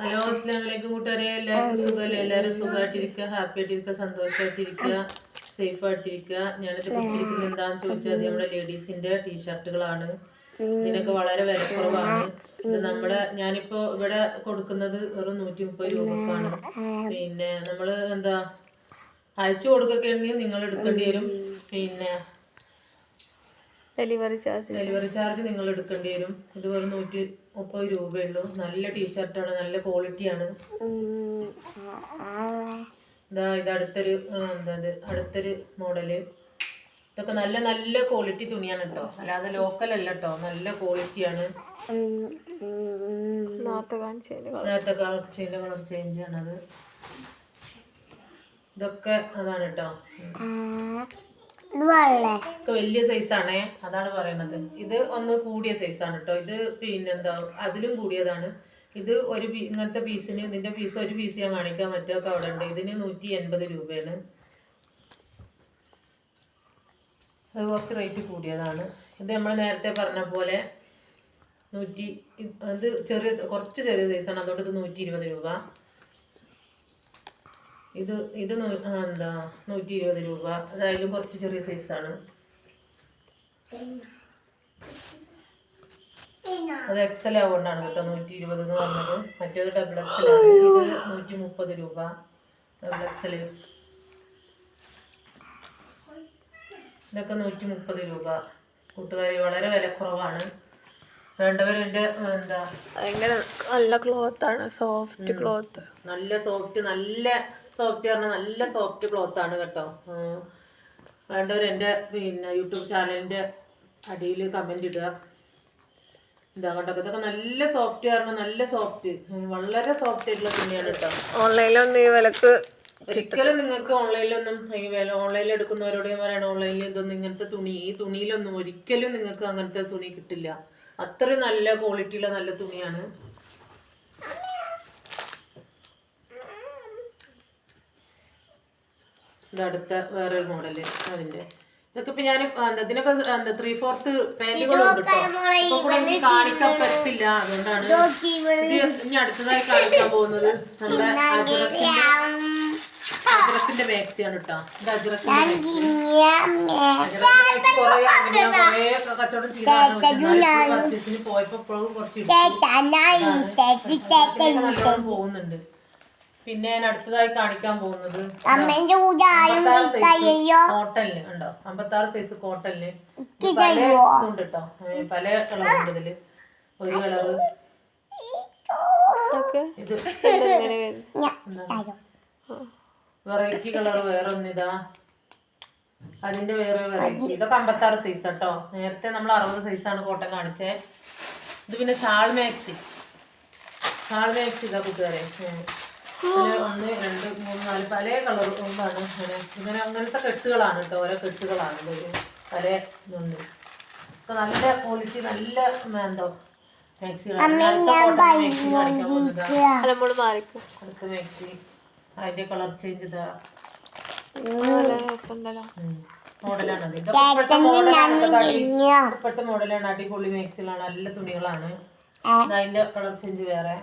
Hello അസ്ലാം വലൈക്കും കൂട്ടുകാരെ. എല്ലാവർക്കും സുഖമല്ലേ? എല്ലാവരും സുഖമായിട്ടിരിക്കുക ഹാപ്പി ആയിട്ടിരിക്കുക സന്തോഷമായിട്ടിരിക്കുക സേഫ് ആയിട്ടിരിക്കുക. ഞാനിത് കുറിച്ചിരിക്കുന്നത് എന്താന്ന് ചോദിച്ചാൽ അത് നമ്മുടെ ലേഡീസിന്റെ ടീഷർട്ടുകളാണ് ഇതിനൊക്കെ വളരെ വിലക്കുറവാണ്. ഇത് നമ്മുടെ ഞാനിപ്പോ ഇവിടെ കൊടുക്കുന്നത് വെറും നൂറ്റി മുപ്പത് രൂപക്കാണ്. പിന്നെ നമ്മൾ എന്താ അയച്ചു കൊടുക്കൊക്കെ ആണെങ്കിൽ നിങ്ങൾ എടുക്കേണ്ടി വരും. പിന്നെ ഡെലിവറി ചാർജ് ഡെലിവറി ചാർജ് നിങ്ങൾ എടുക്കേണ്ടി വരും. ഇത് വെറും നൂറ്റി മുപ്പത് രൂപയുള്ളൂ. നല്ല ടീഷർട്ടാണ് നല്ല ക്വാളിറ്റിയാണ് ഇതാ ഇത് അടുത്തൊരു എന്താ ഇത്? അടുത്തൊരു മോഡൽ ഇതൊക്കെ നല്ല നല്ല ക്വാളിറ്റി തുണിയാണ് കേട്ടോ അല്ലാതെ ലോക്കൽ അല്ല കേട്ടോ നല്ല ക്വാളിറ്റിയാണ് നേരത്തെ കളർ ചേഞ്ച് കളർ ചേഞ്ച് ആണത്. ഇതൊക്കെ അതാണ് കേട്ടോ വലിയ സൈസാണേ അതാണ് പറയണത്. ഇത് ഒന്ന് കൂടിയ സൈസാണ് കേട്ടോ ഇത് പിന്നെന്താ അതിലും കൂടിയതാണ്. ഇത് ഒരു ഇങ്ങനത്തെ പീസിന് ഇതിന്റെ പീസ് ഒരു പീസ് ഞാൻ കാണിക്കാൻ മറ്റൊക്കെ അവിടെ ഉണ്ട്. ഇതിന് നൂറ്റി എൺപത് രൂപയാണ്. അത് കുറച്ച് റേറ്റ് കൂടിയതാണ്. ഇത് നമ്മൾ നേരത്തെ പറഞ്ഞ പോലെ നൂറ്റി അത് ചെറിയ കുറച്ച് ചെറിയ സൈസാണ് അതുകൊണ്ട് ഇത് നൂറ്റി ഇരുപത് രൂപ. ഇത് ഇത് എന്താ നൂറ്റി ഇരുപത് രൂപ. അതായാലും കുറച്ച് ചെറിയ സൈസാണ്. അത് എക്സൽ ആവുകൊണ്ടാണ് കേട്ടോ നൂറ്റി ഇരുപത് എന്ന് പറഞ്ഞത്. മറ്റേത് ഡബിൾ എക്സൽ നൂറ്റി മുപ്പത് രൂപ. ഡബിൾ എക്സൽ ഇതൊക്കെ നൂറ്റി മുപ്പത് രൂപ. കൂട്ടുകാരി വളരെ വിലക്കുറവാണ് വേണ്ടവർ എന്റെ എന്താ? ഭയങ്കര നല്ല ക്ലോത്ത് ആണ് സോഫ്റ്റ് ക്ലോത്ത്. നല്ല സോഫ്റ്റ് നല്ല സോഫ്റ്റ് പറഞ്ഞാൽ നല്ല സോഫ്റ്റ് ക്ലോത്ത് ആണ് കേട്ടോ. വേണ്ടവർ എന്റെ പിന്നെ യൂട്യൂബ് ചാനലിന്റെ അടിയിൽ കമന്റ് ഇടുക. ഇതാ കേട്ടോ ഇതൊക്കെ നല്ല സോഫ്റ്റ് കാരണം നല്ല സോഫ്റ്റ്. വളരെ സോഫ്റ്റ് ആയിട്ടുള്ള തുണിയാണ് കേട്ടോ. ഓൺലൈനിലൊന്നും ഈ വിലക്ക് ഒരിക്കലും നിങ്ങൾക്ക് ഓൺലൈനിലൊന്നും ഈ വില ഓൺലൈനിൽ എടുക്കുന്നവരോട് ഞാൻ പറയണം ഓൺലൈനിൽ ഇതൊന്നും ഇങ്ങനത്തെ തുണി ഈ തുണിയിലൊന്നും ഒരിക്കലും നിങ്ങൾക്ക് അങ്ങനത്തെ തുണി കിട്ടില്ല. അത്രയും നല്ല ക്വാളിറ്റിയുള്ള നല്ല തുണിയാണ്. അടുത്ത വേറൊരു മോഡൽ അതിന്റെ. ഇതൊക്കെ ഇപ്പൊ ഞാൻ ഇതിനൊക്കെ എന്താ ത്രീ ഫോർത്ത് കേട്ടോ കൂടെ കാണിക്കാൻ പറ്റില്ല. അതുകൊണ്ടാണ് ഇനി അടുത്തതായി കാണിക്കാൻ പോകുന്നത്. നമ്മുടെ അജ്രക്കിന്റെ മാക്സിയാണ് കേട്ടോ ഇത് അജ്രക്കിന്റെ കച്ചവടം പോയപ്പോ ഇപ്പോഴും കുറച്ച്. പോകുന്നുണ്ട്. പിന്നെ ഞാൻ അടുത്തതായി കാണിക്കാൻ പോകുന്നത് കോട്ടലിന് ഉണ്ടോ? അമ്പത്താറ് സൈസ് കോട്ടലിന് പല ഉണ്ട് കേട്ടോ പല കളറുണ്ട് ഇതിൽ. ഒരു കളറ്. ഇത് വെറൈറ്റി കളർ വേറെ ഒന്നിതാ അതിന്റെ വേറെ വെറൈറ്റി ഇതൊക്കെ അമ്പത്താറ് സൈസ് കേട്ടോ നേരത്തെ നമ്മൾ അറുപത് ആണ് കോട്ടൺ കാണിച്ചേ. ഇത് പിന്നെ ഷാൾ മാക്സി. ഷാൾ മാക്സി ഇതാ കൂട്ടുകാരെ. ഒന്ന് രണ്ട് മൂന്ന് നാല് പല കളർ കൊണ്ടാണ് ഇങ്ങനെ ഇങ്ങനെ അങ്ങനത്തെ കെട്ടുകളാണ് കേട്ടോ ഓരോ കെട്ടുകളാണ് ഇത്. പല ഇതുണ്ട്. ഇപ്പൊ നല്ല ക്വാളിറ്റി നല്ല എന്തോ അടുത്ത കോട്ടൺ മാക്സി കാണിക്കാൻ പോകുന്നത്. അടുത്ത മാക്സി. അതിന്റെ കളർ ചേഞ്ച് ഇതാ. ഇതൊക്കെ മോഡലാണ് മോഡലാണ്. അടിപൊളി മേക്സിലാണ് നല്ല തുണികളാണ്. അതിന്റെ കളർ ചേഞ്ച് വേറെ.